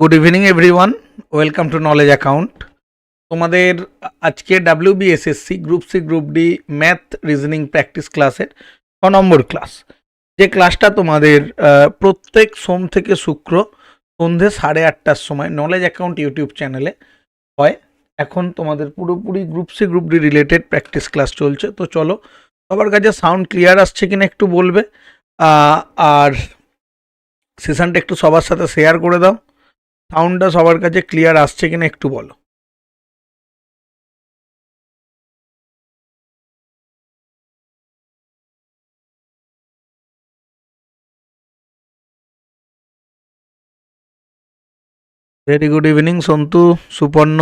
Good evening everyone welcome to knowledge account তোমাদের আজকে WBSSC group C group D math reasoning practice ক্লাসের ছ নম্বর class যে ক্লাসটা তোমাদের প্রত্যেক সোম থেকে শুক্র সন্ধে সাড়ে আটটার সময় নলেজ অ্যাকাউন্ট ইউটিউব চ্যানেলে হয়। এখন তোমাদের পুরোপুরি group C group D related practice class চলছে। তো চলো, সবার কাছে সাউন্ড ক্লিয়ার আসছে কিনা একটু বলবে। আর সেশনটা একটু সবার সাথে শেয়ার করে দাও। সাউন্ডটা সবার কাছে ক্লিয়ার আসছে কিনা একটু বলো। Very good evening Santu Suparna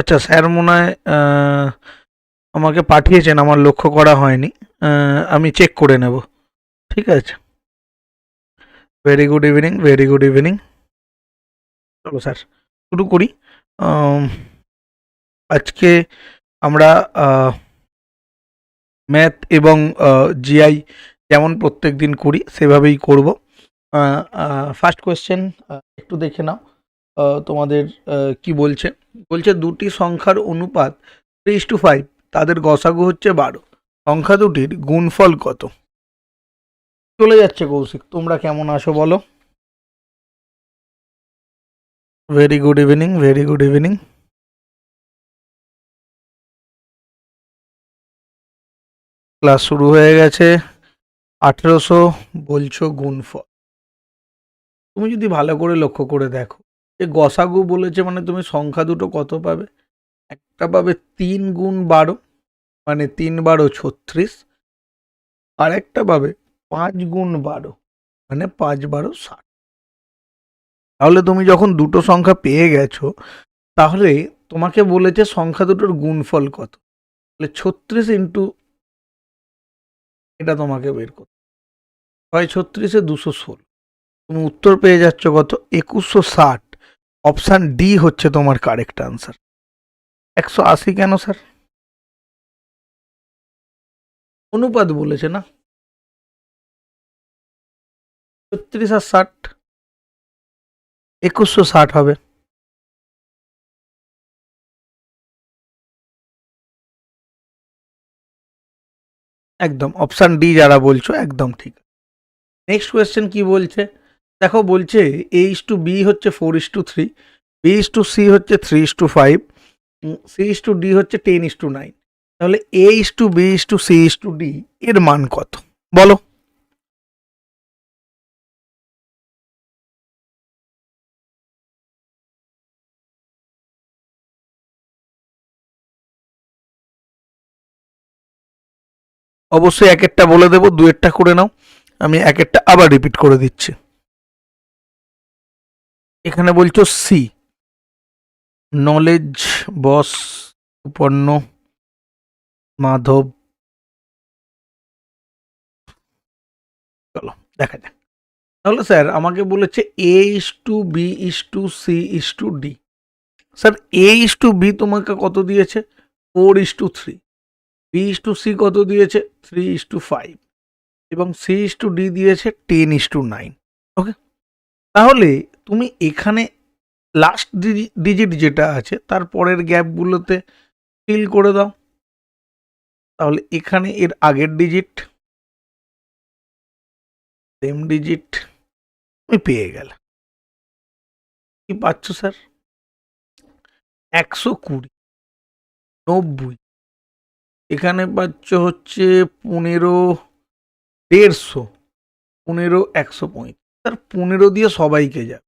আচ্ছা স্যার মনে হয় আমাকে পাঠিয়েছেন, আমার লক্ষ্য করা হয়নি। আমি চেক করে নেব। ঠিক আছে। Very good evening very good evening চলো স্যার। শুরু করি। আজকে আমরা ম্যাথ এবং জিআই যেমন প্রত্যেক দিন করি সেভাবেই করব। ফার্স্ট কোয়েশ্চেন একটু দেখে নাও। তোমাদের কি বলছে? বলছে দুটি সংখ্যার অনুপাত থ্রি টু ফাইভ তাদের গসাগু হচ্ছে বারো। সংখ্যা দুটির গুণফল কত? চলে যাচ্ছে কৌশিক, তোমরা কেমন আছো বলো? Very good evening very good evening class শুরু হয়ে গেছে, আঠেরোশো বলছো গুণফল তুমি যদি ভালো করে লক্ষ্য করে দেখো, যে গসাগু বলেছে মানে তুমি সংখ্যা দুটো কত পাবে? একটা পাবে তিন গুণ বারো মানে তিন বারো ছত্রিশ আর একটা পাবে পাঁচ গুণ বারো মানে পাঁচ বারো ষাট। তাহলে তুমি যখন দুটো সংখ্যা পেয়ে গেছো, তাহলে তোমাকে বলেছে সংখ্যা দুটোর গুণফল কত? তাহলে ছত্রিশ ইন্টু এটা তোমাকে বের করতে ছয় ছত্রিশে দুশো ষোলো। তুমি উত্তর পেয়ে যাচ্ছ কত? একুশশো ষাট। অপশান ডি হচ্ছে তোমার কারেক্ট আনসার। একশো আশি কেন স্যার? অনুপাত বলেছে না? ছত্রিশ আর ষাট। একুশশো ষাট হবে। একদম অপশান ডি যারা বলছো, একদম ঠিক। নেক্সট কোয়েশ্চেন কি বলছে? দেখো, বলছে এ ইস টু বি হচ্ছে four is to three B is to C হচ্ছে three is to five C is to D হচ্ছে টেন ইস টু নাইন তাহলে A is to B is to C is to D এর মান কত? বলো। অবশ্যই এক একটা বলে দেবো, দু একটা করে নাও। আমি এক একটা আবার রিপিট করে দিচ্ছি। এখানে বলছো C knowledge boss Suparna, Madhav. চলো, দেখা যাক। তাহলে স্যার, আমাকে বলেছে A is to B is to C is to D sir A is to B তোমাকে কত দিয়েছে? Four is to three B is to C কত দিয়েছে? থ্রি ইস টু ফাইভ এবং সি ইস টু ডি দিয়েছে ten is to nine okay তাহলে তুমি এখানে লাস্ট ডিজিট যেটা আছে, তার পরের গ্যাপগুলোতে ফিল করে দাও। তাহলে এখানে এর আগের ডিজিট সেম ডিজিট তুমি পেয়ে গেলে। কি পাচ্ছ স্যার একশো কুড়ি, নব্বই। এখানে পাচ্ছ হচ্ছে পনেরো দেড়শো, পনেরো একশো পঁয়ত্রিশ। স্যার পনেরো দিয়ে সবাইকে যাবে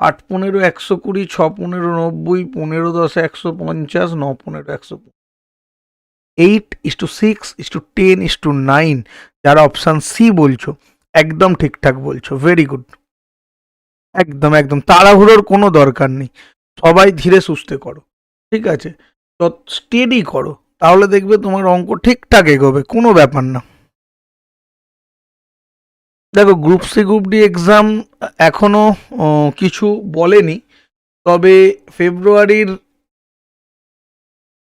আট পনেরো একশো কুড়ি, ছ পনেরো নব্বই, পনেরো দশ একশো পঞ্চাশ, ন পনেরো একশো eight is to six is to ten is to nine যারা অপশান সি বলছো, একদম ঠিকঠাক বলছো। ভেরি গুড একদম একদম। তাড়াহুড়োর কোনো দরকার নেই। সবাই ধীরে সুস্থে করো। ঠিক আছে? স্টেডি করো। তাহলে দেখবে তোমার অঙ্ক ঠিকঠাক এগোবে কোনো ব্যাপার না। দেখো group C group D exam এখনও আহ, কিছু বলেনি তবে ফেব্রুয়ারির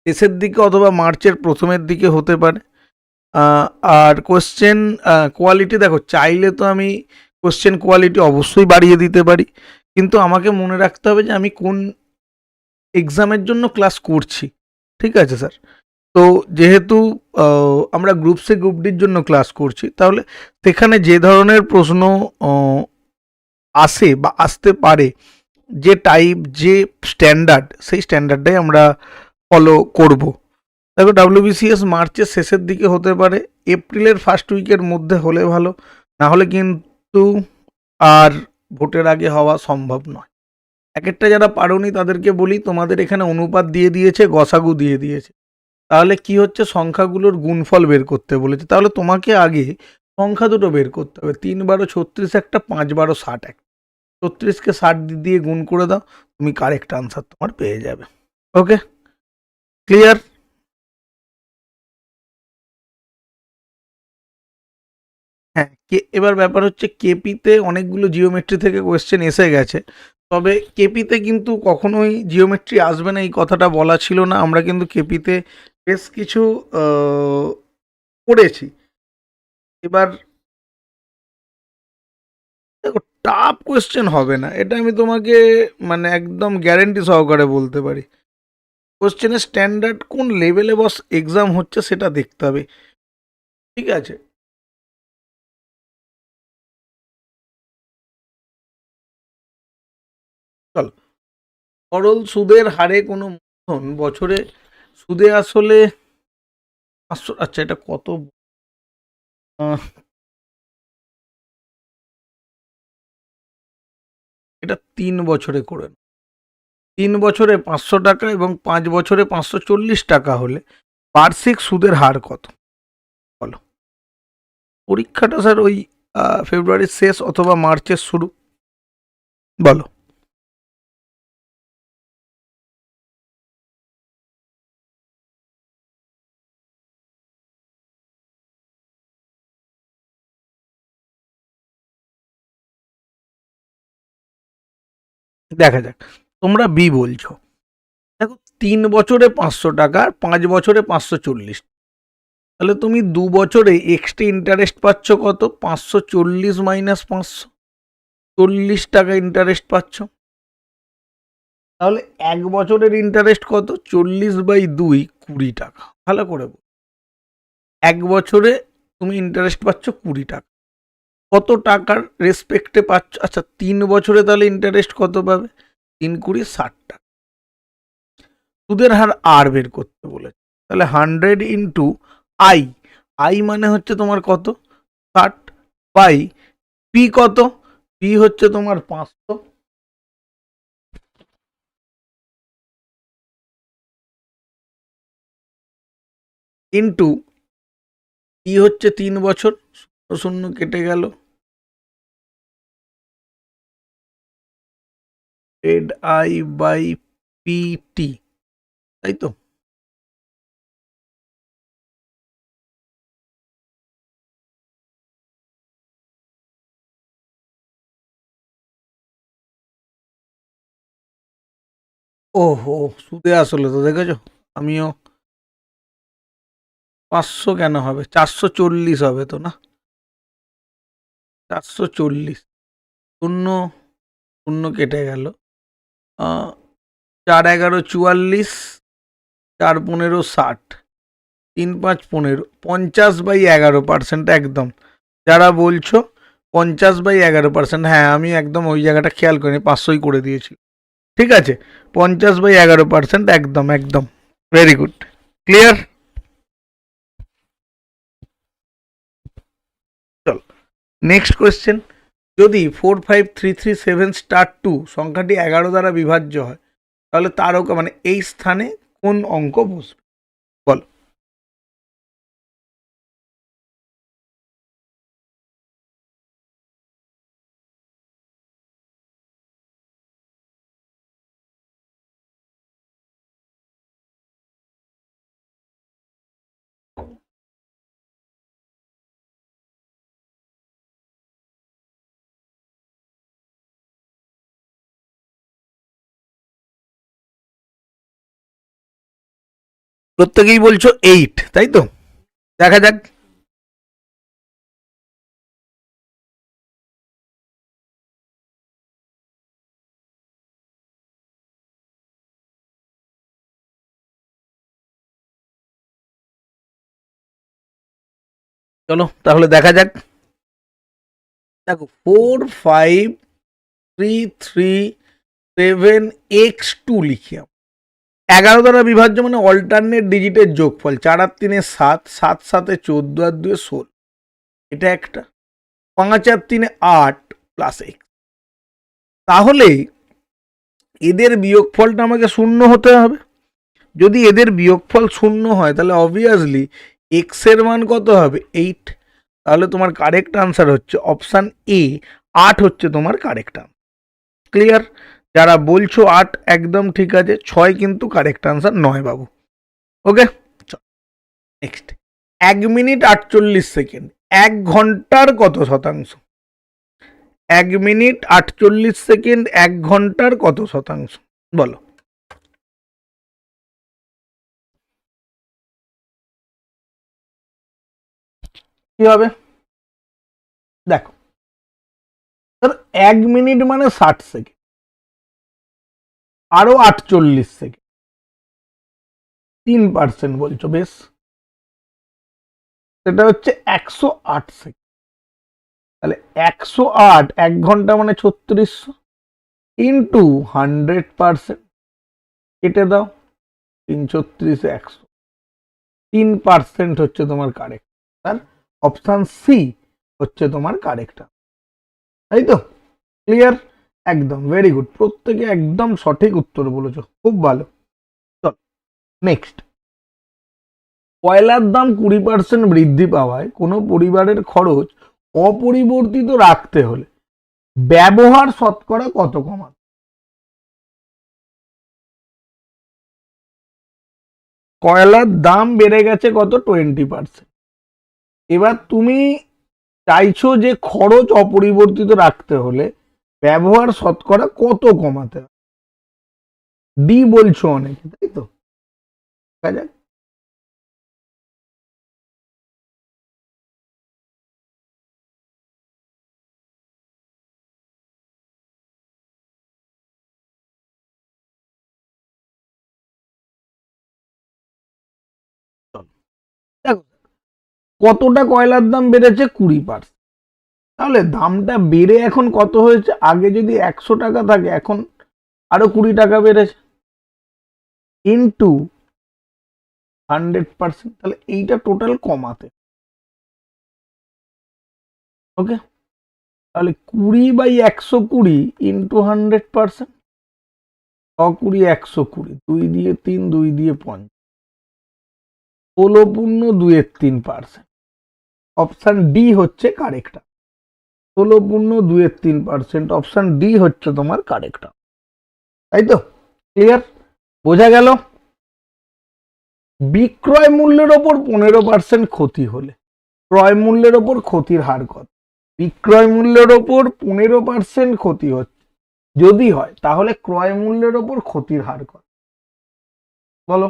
শেষের দিকে অথবা মার্চের প্রথমের দিকে হতে পারে। আর কোশ্চেন কোয়ালিটি দেখো চাইলে তো আমি কোশ্চেন কোয়ালিটি অবশ্যই বাড়িয়ে দিতে পারি কিন্তু আমাকে মনে রাখতে হবে যে আমি কোন এক্সামের জন্য ক্লাস করছি। ঠিক আছে স্যার তো যেহেতু আমরা গ্রুপ সি গ্রুপ ডির জন্য ক্লাস করছি, তাহলে সেখানে যে ধরনের প্রশ্ন আসে বা আসতে পারে, যে টাইপ যে স্ট্যান্ডার্ড সেই স্ট্যান্ডার্ডটাই আমরা ফলো করব। দেখো ডাব্লিউবিসিএস মার্চের শেষের দিকে হতে পারে, এপ্রিলের ফার্স্ট উইকের মধ্যে হলে ভালো, না হলে কিন্তু আর ভোটের আগে হওয়া সম্ভব নয়। এক একটা যারা পারোনি তাদেরকে বলি, তোমাদের এখানে অনুপাত দিয়ে দিয়েছে, গসাগু দিয়ে দিয়েছে। তাহলে কি হচ্ছে? সংখ্যাগুলোর গুণফল বের করতে বলেছে। তাহলে তোমাকে আগে সংখ্যা দুটো বের করতে হবে। তিন বারো ছত্রিশ একটা, পাঁচ বারো ষাট একটা। ছত্রিশকে ষাট দিয়ে গুণ করে দাও, তুমি কারেক্ট আনসার তোমার পেয়ে যাবে। ওকে ক্লিয়ার হ্যাঁ কে, এবার ব্যাপার হচ্ছে কেপিতে অনেকগুলো জিওমেট্রি থেকে কোয়েশ্চেন এসে গেছে। তবে কেপিতে কিন্তু কখনোই জিওমেট্রি আসবে না, এই কথাটা বলা ছিল না। আমরা কিন্তু কেপিতে বেশ কিছু করেছি এবার দেখো টাফ কোয়েশ্চেন হবে না। এটা আমি তোমাকে মানে একদম গ্যারেন্টি সহকারে বলতে পারি। কোয়েশ্চেনের স্ট্যান্ডার্ড কোন লেভেলে বস এক্সাম হচ্ছে সেটা দেখতে হবে। ঠিক আছে? চল। সরল সুদের হারে কোনো বছরে সুদে আসলে পাঁচশো আচ্ছা এটা কত? এটা তিন বছরে করে তিন বছরে পাঁচশো টাকা এবং পাঁচ বছরে পাঁচশো চল্লিশ টাকা হলে বার্ষিক সুদের হার কত? বলো। পরীক্ষাটা স্যার ওই ফেব্রুয়ারির শেষ অথবা মার্চের শুরু। বলো। দেখা যাক, তোমরা বি বলছো। দেখো, তিন বছরে পাঁচশো টাকা পাঁচ বছরে পাঁচশো চল্লিশ। তাহলে তুমি দু বছরে এক্সট্রা ইন্টারেস্ট পাচ্ছ কত? পাঁচশো চল্লিশ মাইনাস পাঁচশো। চল্লিশ টাকা ইন্টারেস্ট পাচ্ছ। তাহলে এক বছরের ইন্টারেস্ট কত? চল্লিশ বাই দুই, কুড়ি টাকা। ভালো করে এক বছরে তুমি ইন্টারেস্ট পাচ্ছ কুড়ি টাকা। কত টাকার রেসপেক্টে পাচ্ছ? আচ্ছা তিন বছরে তাহলে ইন্টারেস্ট কত পাবে? তিন কুড়ি ষাট টাকা। সুদের হার আর বের করতে বলেছে। তাহলে হান্ড্রেড ইন্টু আই আই মানে হচ্ছে তোমার কত? ষাট। বাই পি কত? পি হচ্ছে তোমার পাঁচশো। ইন্টু ই হচ্ছে তিন বছর। শূন্য কেটে গেল। এড আই বাই পিটি তাই তো? ওহো, সুদে আসলে তো, দেখেছ? আমিও পাঁচশো কেন হবে? চারশো চল্লিশ হবে তো না? চারশো চল্লিশ। শূন্য শূন্য কেটে গেল। চার এগারো চুয়াল্লিশ, চার পনেরো ষাট, তিন পাঁচ পনেরো, পঞ্চাশ বাই এগারো পার্সেন্ট একদম। যারা বলছো, পঞ্চাশ বাই এগারো পার্সেন্ট হ্যাঁ আমি একদম ওই জায়গাটা খেয়াল করিনি, পাঁচশোই করে দিয়েছি। ঠিক আছে? পঞ্চাশ বাই এগারো পার্সেন্ট একদম একদম। Very good clear next question যদি four five three three seven star two সংখ্যাটি এগারো দ্বারা বিভাজ্য হয়, তাহলে তারকা মানে এই স্থানে কোন অঙ্ক বসবে? প্রত্যেকেই বলছো এইট তাই তো? দেখা যাক। চলো, তাহলে দেখা যাক। দেখো four five three three seven X two লিখি এগারো দ্বারা বিভাজ্য মানে অল্টারনেট ডিজিটের যোগফল। চার আর তিনে সাত সাত সাতে চোদ্দ আর দুয়ে ষোলো। এটা একটা। পাঁচ আর তিনে আট প্লাস এক্স তাহলে এদের বিয়োগফলটা আমাকে শূন্য হতে হবে। যদি এদের বিয়োগফল শূন্য হয়, তাহলে অবভিয়াসলি এক্সের মান কত হবে? এইট তাহলে তোমার কারেক্ট আনসার হচ্ছে অপশান এ আট হচ্ছে তোমার কারেক্ট আনসার ক্লিয়ার যারা বলছো আট একদম ঠিক আছে, ছয় কিন্তু কারেক্ট আনসার নয় বাবু। ওকে নেক্সট এক মিনিট আটচল্লিশ সেকেন্ড এক ঘণ্টার কত শতাংশ? এক মিনিট আটচল্লিশ সেকেন্ড এক ঘণ্টার কত শতাংশ? বলো। কি হবে? দেখো। এক মিনিট মানে ষাট সেকেন্ড আরও আটচল্লিশ সেকেন্ড তিন পার্সেন্ট বলছো, বেশ। সেটা হচ্ছে একশো আট সেকেন্ড তাহলে একশো আট, এক ঘণ্টা মানে ছত্রিশশো ইন্টু হান্ড্রেড পার্সেন্ট কেটে দাও, তিন ছত্রিশে, একশো। তিন পার্সেন্ট হচ্ছে তোমার কারেক্ট আর অপশান সি হচ্ছে তোমার কারেক্ট তাই তো? ক্লিয়ার একদম ভেরি গুড প্রত্যেকে একদম সঠিক উত্তর বলেছ। খুব ভালো। চল নেক্সট কয়লার দাম কুড়ি পার্সেন্ট বৃদ্ধি পাওয়ায় কোনো পরিবারের খরচ অপরিবর্তিত রাখতে হলে ব্যবহার শতকরা কত কমান কয়লার দাম বেড়ে গেছে কত? টোয়েন্টি পার্সেন্ট এবার তুমি চাইছো যে খরচ অপরিবর্তিত রাখতে হলে ব্যবহার শতকরা কত কমাতে হবে? ডি বলছো অনেকে, তাই তো? কতটা কয়লার দাম বেড়েছে? কুড়ি পার্সেন্ট। তাহলে দামটা বেড়ে এখন কত হয়েছে? আগে যদি একশো টাকা থাকে, এখন আরও কুড়ি টাকা বেড়েছে। ইন্টু হান্ড্রেড পার্সেন্ট তাহলে এইটা টোটাল কমাতে। ওকে তাহলে কুড়ি বাই একশো কুড়ি ইন্টু হান্ড্রেড পার্সেন্ট কুড়ি একশো কুড়ি, দুই দিয়ে তিন, দুই দিয়ে পঞ্চাশ। ষোলো পূর্ণ দুইয়ের তিন পার্সেন্ট অপশান ডি হচ্ছে কারেক্ট ষোলো পূর্ণ দুইয়ের তিন পার্সেন্ট অপশান ডি হচ্ছে তোমার কারেক্ট তাই তো? ক্লিয়ার বোঝা গেল? বিক্রয় মূল্যের ওপর পনেরো পার্সেন্ট ক্ষতি হলে, ক্রয় মূল্যের ওপর ক্ষতির হার কত? বিক্রয় মূল্যের ওপর পনেরো পার্সেন্ট ক্ষতি হচ্ছে, যদি হয়, তাহলে ক্রয় মূল্যের ওপর ক্ষতির হার কত? বলো।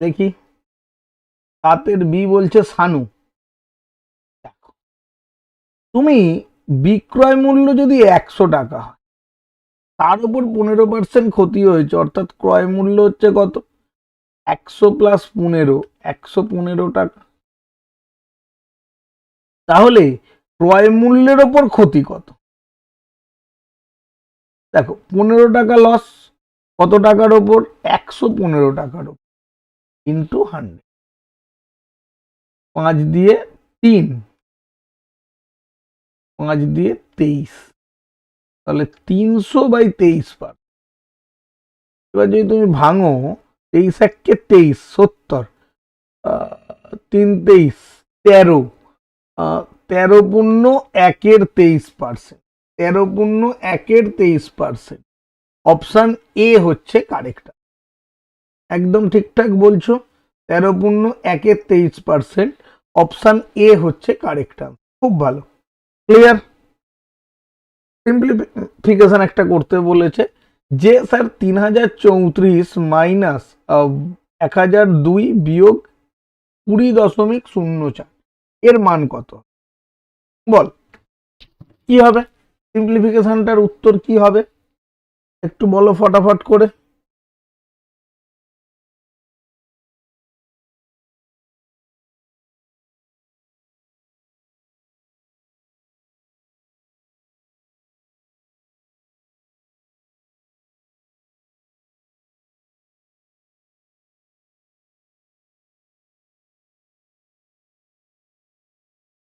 দেখি। সাতের বি বলছে সানু। তুমি বিক্রয় মূল্য যদি একশো টাকা হয়, তার উপর পনেরো পার্সেন্ট ক্ষতি হয়েছে, অর্থাৎ ক্রয় মূল্য হচ্ছে কত? একশো প্লাস পনেরো, একশো পনেরো টাকা। তাহলে ক্রয় মূল্যের ওপর ক্ষতি কত? দেখো, পনেরো টাকা লস কত টাকার ওপর? একশো পনেরো টাকার ওপর। ইন্টু হান্ড্রেড পাঁচ দিয়ে তিন। পাঁচ দিয়ে তেইশ। তাহলে তিনশো বাই তেইশ পার। এবার যদি তুমি ভাঙো, তেইশ এককে তেইশ, সত্তর। তিন তেইশ, তেরো। তেরো পূর্ণ একের তেইশ পার্সেন্ট। তেরো পূর্ণ একের তেইশ পার্সেন্ট। অপশান এ হচ্ছে কারেক্ট। একদম ঠিকঠাক বলছো। তেরো পূর্ণ একের তেইশ পার্সেন্ট। অপশান এ হচ্ছে কারেক্ট খুব ভালো। ক্লিয়ার সিম্পলিফিকেশন একটা করতে বলেছে যে স্যার তিন হাজার চৌত্রিশ মাইনাস এক হাজার দুই বিয়োগ কুড়ি দশমিক শূন্য চার, এর মান কত? বল। কি হবে? সিম্পলিফিকেশনটার উত্তর কি হবে? একটু বলো ফটাফট করে।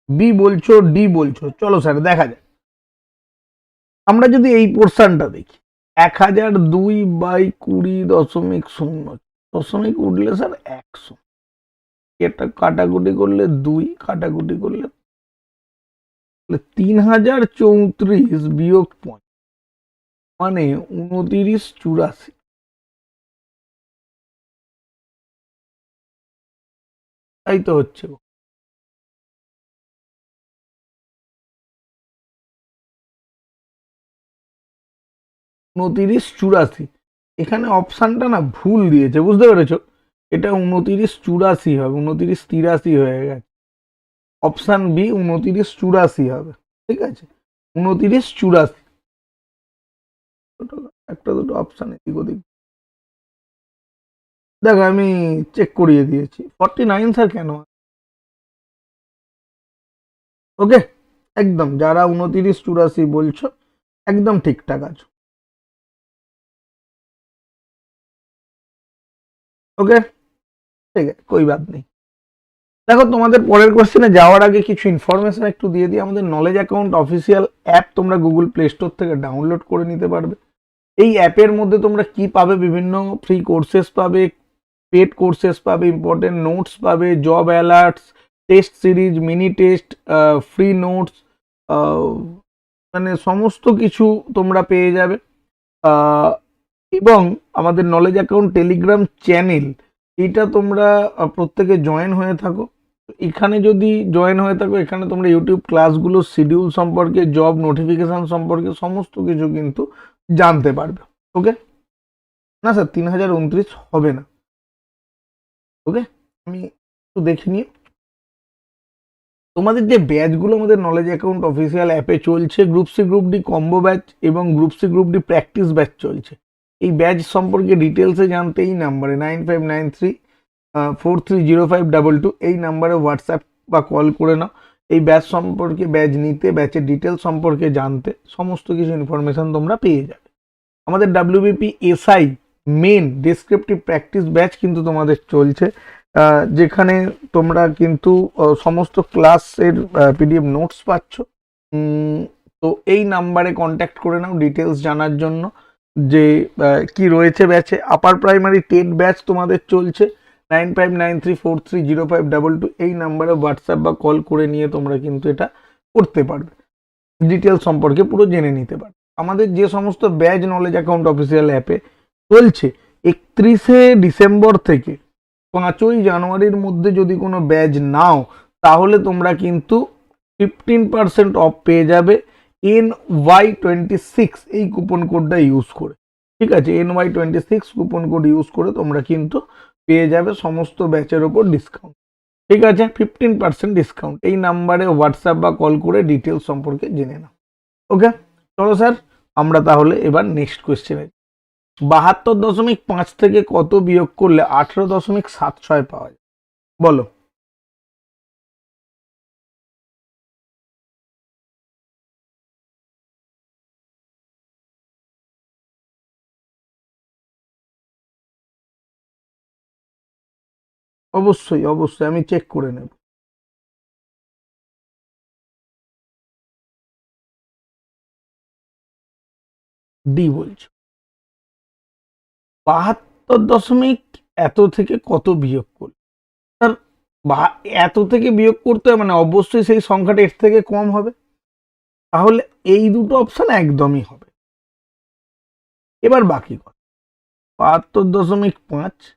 বি বলছো, ডি বলছো, চলো স্যার দেখা যাক। আমরা যদি এই পোর্শনটা দেখি, এক হাজার দুই বাই কুড়ি দশমিক শূন্য, দশমিক উঠলে স্যার একশো। এটা কাটাকুটি করলে দুই, কাটাকুটি করলে তিন হাজার চৌত্রিশ বিয়োগ পঁয় মানে উনতিরিশ চুরাশি। তাই তো হচ্ছে। উনতিরিশ চুরাশি। এখানে অপশানটা না ভুল দিয়েছে, বুঝতে পেরেছ? এটা উনতিরিশ চুরাশি হবে, উনতিরিশ তিরাশি হয়ে গেছে। অপশান বি উনতিরিশ চুরাশি হবে, ঠিক আছে? উনতিরিশ চুরাশি। একটা দুটো অপশান এদিক ওদিক। দেখো, আমি চেক করিয়ে দিয়েছি। ফর্টি নাইন স্যার কেন? ওকে একদম, যারা উনতিরিশ চুরাশি বলছো, একদম ঠিকঠাক আছো। ওকে ঠিক আছে, কই বাদ নেই। দেখো, তোমাদের পরের কোশ্চেনে যাওয়ার আগে কিছু ইনফরমেশন একটু দিয়ে দিই। আমাদের নলেজ অ্যাকাউন্ট অফিসিয়াল অ্যাপ তোমরা গুগল প্লে স্টোর থেকে ডাউনলোড করে নিতে পারবে। এই অ্যাপের মধ্যে তোমরা কি পাবে? বিভিন্ন ফ্রি কোর্সেস পাবে পেড কোর্সেস পাবে ইম্পর্টেন্ট নোটস পাবে job alerts test series mini test free notes মানে সমস্ত কিছু তোমরা পেয়ে যাবে। এবং আমাদের নলেজ অ্যাকাউন্ট টেলিগ্রাম চ্যানেল এটা তোমরা প্রত্যেকে জয়েন হয়ে থাকো। এখানে যদি জয়েন হয়ে থাকো, এখানে তোমরা ইউটিউব ক্লাসগুলো শিডিউল সম্পর্কে জব নোটিফিকেশন সম্পর্কে সমস্ত কিছু কিন্তু জানতে পারবে। ওকে না স্যার তিন হাজার উনত্রিশ হবে না। ওকে আমি একটু দেখে নিই। তোমাদের যে ব্যাচগুলো, আমাদের নলেজ অ্যাকাউন্ট অফিসিয়াল অ্যাপে চলছে group C group D combo batch এবং group C group D practice batch চলছে। এই ব্যাচ সম্পর্কে ডিটেলসে জানতে এই নাম্বারে nine five nine three four three zero five double two এই নাম্বারে হোয়াটসঅ্যাপ বা কল করে নাও। এই ব্যাচ সম্পর্কে ব্যাচ নিতে ব্যাচের ডিটেলস সম্পর্কে জানতে সমস্ত কিছু ইনফরমেশন তোমরা পেয়ে যাবে। আমাদের WBP SI main descriptive practice batch কিন্তু তোমাদের চলছে যেখানে তোমরা কিন্তু সমস্ত ক্লাসের পিডিএফ নোটস পাচ্ছ। তো এই নাম্বারে কন্ট্যাক্ট করে নাও ডিটেলস জানার জন্য। যে কি রয়েছে ব্যাচে? আপার প্রাইমারি টেট ব্যাচ তোমাদের চলছে। Nine five nine three four three zero five double two এই নাম্বারে হোয়াটসঅ্যাপ বা কল করে নিয়ে তোমরা কিন্তু এটা করতে পারবে। ডিটেলস সম্পর্কে পুরো জেনে নিতে পারবে। আমাদের যে সমস্ত ব্যাচ নলেজ অ্যাকাউন্ট অফিসিয়াল অ্যাপে চলছে, একত্রিশে ডিসেম্বর থেকে পাঁচই জানুয়ারির মধ্যে যদি কোনো ব্যাচ নাও, তাহলে তোমরা কিন্তু ফিফটিন পার্সেন্ট অফ পেয়ে যাবে। এন ওয়াই টোয়েন্টি সিক্স এই কুপন কোডটা ইউজ করে। ঠিক আছে? N Y twenty six coupon code use করে তোমরা কিন্তু পেয়ে যাবে সমস্ত ব্যাচের ওপর ডিসকাউন্ট ঠিক আছে? ফিফটিন পার্সেন্ট ডিসকাউন্ট এই নাম্বারে হোয়াটসঅ্যাপ বা কল করে ডিটেলস সম্পর্কে জেনে নাও। ওকে চলো স্যার আমরা তাহলে এবার নেক্সট কোয়েশ্চেনে বাহাত্তর দশমিক পাঁচ থেকে কত বিয়োগ করলে আঠেরো দশমিক সাত ছয় পাওয়া যায়? বলো। অবশ্যই অবশ্যই, আমি চেক করে নেব। ডি বলছো। বাহাত্তর দশমিক এত থেকে কত বিয়োগ করলে? বা- এত থেকে বিয়োগ করতে মানে অবশ্যই সেই সংখ্যাটা এর থেকে কম হবে। তাহলে এই দুটো অপশন একদমই হবে। এবার বাকি কথা। বাহাত্তর দশমিক পাঁচ